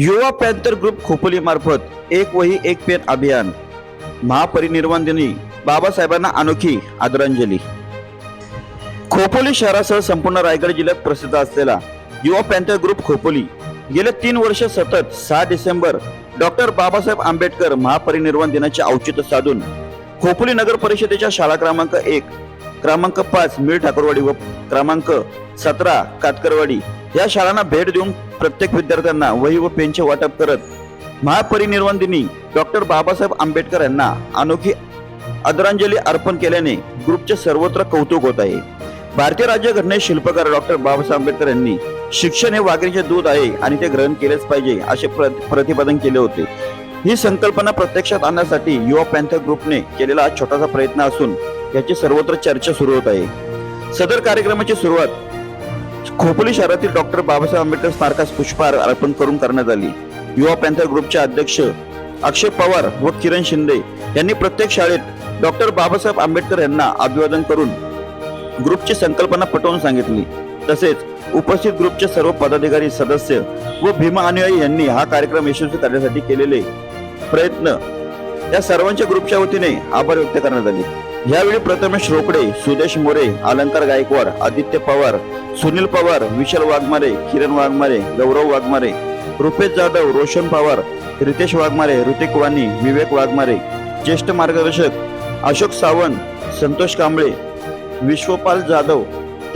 युवा panther group Khopoli मार्फत एक वही एक पेन अभियान. महापरिनिर्वाण दिनी बाबासाहेबांना अनोखी आदरांजली. खोपोली शहरासह संपूर्ण रायगड जिल्ह्यात प्रसिद्ध असलेला युवा पॅन्थर ग्रुप खोपोली गेल्या तीन वर्ष सतत सहा डिसेंबर डॉक्टर बाबासाहेब आंबेडकर महापरिनिर्वाण दिनाचे औचित्य साधून खोपोली नगर परिषदेच्या शाळा क्रमांक एक क्रमांक पाच मीर ठाकूरवाडी व क्रमांक सतरा कातकरवाडी. या शाळांना भेट देऊन प्रत्येक विद्यार्थ्यांना वही व पेनचे वाटप करत महापरिनिर्वाण दिनी डॉक्टर बाबासाहेब आंबेडकर यांना अनोखी आदरांजली अर्पण केल्याने ग्रुपचे सर्वत्र कौतुक होत आहे. भारतीय राज्यघटनेचे शिल्पकार डॉक्टर बाबासाहेब आंबेडकर यांनी शिक्षण हे वाघिणीचे दूध आहे आणि ते ग्रहण केलेच पाहिजे असे प्र- प्रतिपादन केले होते. ही संकल्पना प्रत्यक्षात आणण्यासाठी युवा पॅन्थर ग्रुपने केलेला हा छोटासा प्रयत्न असून याची सर्वत्र चर्चा सुरू होत आहे. सदर कार्यक्रमाची सुरुवात खोपोली शहरातील डॉक्टर बाबासाहेब आंबेडकर स्मारकास पुष्पहार अर्पण करून करण्यात आली. युवा पॅन्थर ग्रुपचे अध्यक्ष अक्षय पवार व किरण शिंदे यांनी प्रत्येक शाळेत डॉक्टर बाबासाहेब आंबेडकर यांना अभिवादन करून ग्रुपची संकल्पना पटवून सांगितली. तसेच उपस्थित ग्रुपचे सर्व पदाधिकारी सदस्य व भीमा अनुयायी यांनी हा कार्यक्रम यशस्वी करण्यासाठी केलेले प्रयत्न या सर्वांच्या ग्रुपच्या वतीने आभार व्यक्त करण्यात आले. यावेळी प्रथमेश रोकडे सुदेश मोरे अलंकार गायकवाड आदित्य पवार सुनील पवार विशाल वाघमारे किरण वाघमारे गौरव वाघमारे रुपेश जाधव रोशन पवार रितेश वाघमारे ऋतिक वाणी विवेक वाघमारे ज्येष्ठ मार्गदर्शक अशोक सावंत संतोष कांबळे विश्वपाल जाधव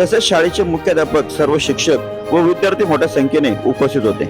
तसेच शाळेचे मुख्याध्यापक सर्व शिक्षक व विद्यार्थी मोठ्या संख्येने उपस्थित होते.